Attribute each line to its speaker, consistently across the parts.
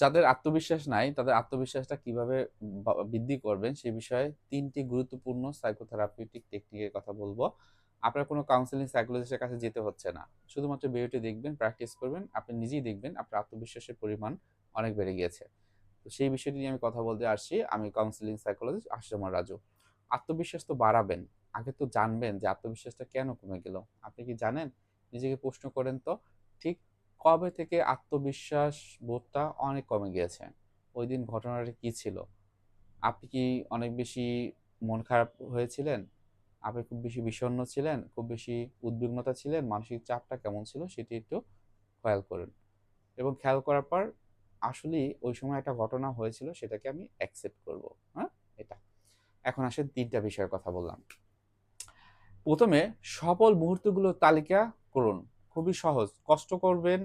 Speaker 1: যাদের আত্মবিশ্বাস নাই, তাদের আত্মবিশ্বাসটা কীভাবে বৃদ্ধি করবেন সে বিষয়ে তিনটি গুরুত্বপূর্ণ সাইকোথেরাপিউটিক টেকনিকের কথা বলব। আপনার কোনো কাউন্সিলিং সাইকোলজিস্টের কাছে যেতে হচ্ছে না। শুধুমাত্র ভিডিওটি দেখবেন প্র্যাকটিস করবেন, আপনি নিজেই দেখবেন আপনার আত্মবিশ্বাসের পরিমাণ অনেক বেড়ে গিয়েছে। তো সেই বিষয়টি নিয়ে আমি কথা বলতে আসছি। আমি কাউন্সিলিং সাইকোলজিস্ট আশিসমর রাজু। আত্মবিশ্বাস তো বাড়াবেন। আগে তো জানবেন যে আত্মবিশ্বাসটা কেন কমে গেল। আপনি কি জানেন? নিজেকে প্রশ্ন করেন তো। ঠিক কবে থেকে আত্মবিশ্বাস বোধটা অনেক কমে গিয়েছে? ওই দিন ঘটনাটা কি ছিল? আপনি কি অনেক বেশি মন খারাপ হয়েছিলেন? আপনি খুব বেশি বিষণ্ণ ছিলেন? খুব বেশি উদ্বিগ্নতা ছিলেন? মানসিক চাপটা কেমন ছিল? সেটি একটু খেয়াল করুন। এবং খেয়াল করার পর আসলেই ওই সময় একটা ঘটনা হয়েছিল, সেটাকে আমি অ্যাকসেপ্ট করব। হ্যাঁ? এটা। এখন আসেন তিনটা বিষয়ের কথা বললাম। প্রথমে সফল মুহূর্তগুলোর তালিকা করুন। খুবই সহজ। কষ্ট করবেন,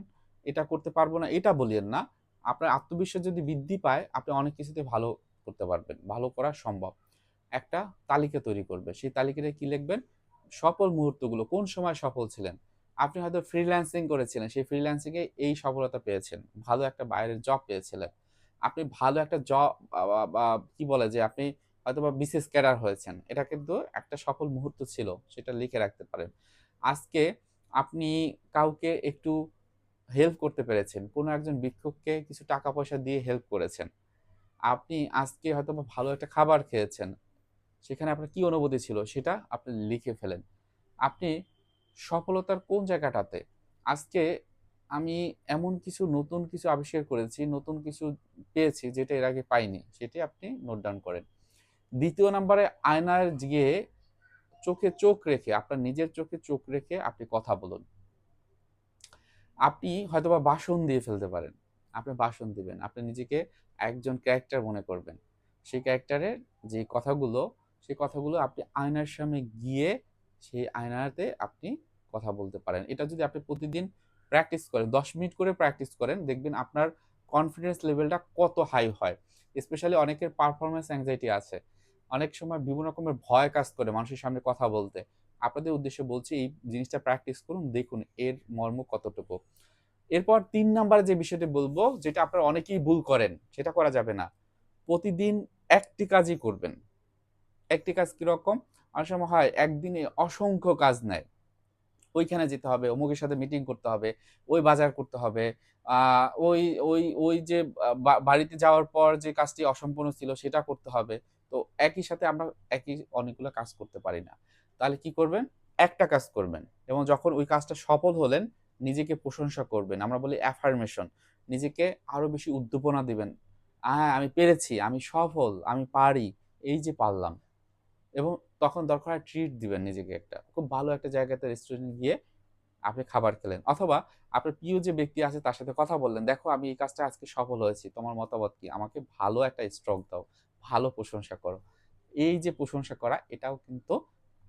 Speaker 1: এটা করতে পারব না, এটা বলিয়েন না। আপনার আত্মবিশ্বাস যদি বৃদ্ধি পায়, আপনি অনেক কিছুতে ভালো করতে পারবেন, ভালো করা সম্ভব। একটা তালিকা তৈরি করবে, সেই তালিকাটা কি লিখবেন? সফল মুহূর্তগুলো, কোন সময় সফল ছিলেন? আপনি হয়তো ফ্রিল্যান্সিং করেছিলেন, সেই ফ্রিল্যান্সিংয়ে এই সফলতা পেয়েছেন, ভালো একটা বাইরের জব পেয়েছিলেন। আপনি ভালো একটা জব কি বলে যে আপনি হয়তো বা বিশেষ ক্যাডার হয়েছেন, এটা কিন্তু একটা সফল মুহূর্ত ছিল, সেটা লিখে রাখতে পারেন। আজকে আপনি কাউকে একটু হেল্প করতে পেরেছেন, কোনো একজন ভিক্ষুককে কিছু টাকা পয়সা দিয়ে হেল্প করেছেন, আপনি আজকে হয়তো ভালো একটা খাবার খেয়েছেন, সেখানে আপনার কি অনুভূতি ছিল সেটা আপনি লিখে ফেলেন। আপনি সফলতার কোন জায়গাটাতে? আজকে আমি এমন কিছু নতুন কিছু আবিষ্কার করেছি, নতুন কিছু পেয়েছি যেটা এর আগে পাইনি, সেটি আপনি নোট ডাউন করেন। দ্বিতীয় নম্বরে আয়নার গিয়ে চোখে চোখ রেখে, আপনার নিজের চোখে চোখ রেখে আপনি কথা বলুন। আপনি হয়তোবা বাসন দিয়ে ফেলতে পারেন। আপনি বাসন দিবেন। আপনি নিজেকে একজন ক্যারেক্টার মনে করবেন। সেই ক্যারেক্টারের যে কথাগুলো, সেই কথাগুলো আপনি আয়নার সামনে গিয়ে সেই আয়নাতে আপনি কথা বলতে পারেন। এটা যদি আপনি প্রতিদিন প্র্যাকটিস করেন, দশ মিনিট করে প্র্যাকটিস করেন, দেখবেন আপনার কনফিডেন্স লেভেলটা কত হাই হয়। স্পেশালি অনেকের পারফরমেন্স অ্যাংজাইটি আছে। অনেক সময় বিভিন্ন রকমের ভয় কাজ করে মানুষের সামনে কথা বলতে। আপনাদের উদ্দেশ্যে বলছি, এই জিনিসটা প্র্যাকটিস করুন, দেখুন এর মর্ম কতটুকু। এরপর তিন নাম্বার যে বিষয়টি বলব, যেটা আপনারা অনেকেই ভুল করেন, সেটা করা যাবে না। প্রতিদিন একটি কাজই করবেন। একটি কাজ কীরকম? অনেক সময় হয়, একদিনে অসংখ্য কাজ নেয়। ওইখানে যেতে হবে, অমুকের সাথে মিটিং করতে হবে, ওই বাজার করতে হবে ওই ওই ওই যে বাড়িতে যাওয়ার পর যে কাজটি অসম্পূর্ণ ছিল সেটা করতে হবে। তো একই সাথে আমরা একই অনেকগুলো কাজ করতে পারি না। তাহলে কি করবেন? একটা কাজ করবেন এবং যখন ওই কাজটা সফল হলেন, নিজেকে প্রশংসা করবেন। আমরা বলি অ্যাফার্মেশন নিজেকে আরও বেশি উদ্দীপনা দিবেন। হ্যাঁ আমি পেরেছি, আমি সফল, আমি পারি, এই যে পারলাম। এবং তখন দরকার হয় ট্রিট দিবেন নিজেকে একটা। খুব ভালো একটা জায়গাতে রেস্টুরেন্টে গিয়ে আপনি খাবার খেলেন। অথবা আপনার প্রিয় যে ব্যক্তি আছে তার সাথে কথা বললেন, দেখো, আমি এই কাজটা আজকে সফল হয়েছি, তোমার মতামত কি? আমাকে ভালো একটা স্ট্রক দাও, ভালো প্রশংসা করো। এই যে প্রশংসা করা, এটাও কিন্তু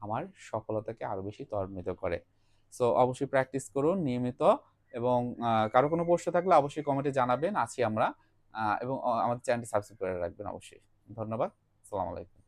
Speaker 1: আমার সফলতাকে আরও বেশি ত্বরান্বিত করে। সো অবশ্যই প্র্যাকটিস করুন নিয়মিত এবং কারও কোনো প্রশ্ন থাকলে অবশ্যই কমেন্টে জানাবেন, আছি আমরা এবং আমাদের চ্যানেলটি সাবস্ক্রাইব করে রাখবেন অবশ্যই। ধন্যবাদ সালাম আলাইকুম।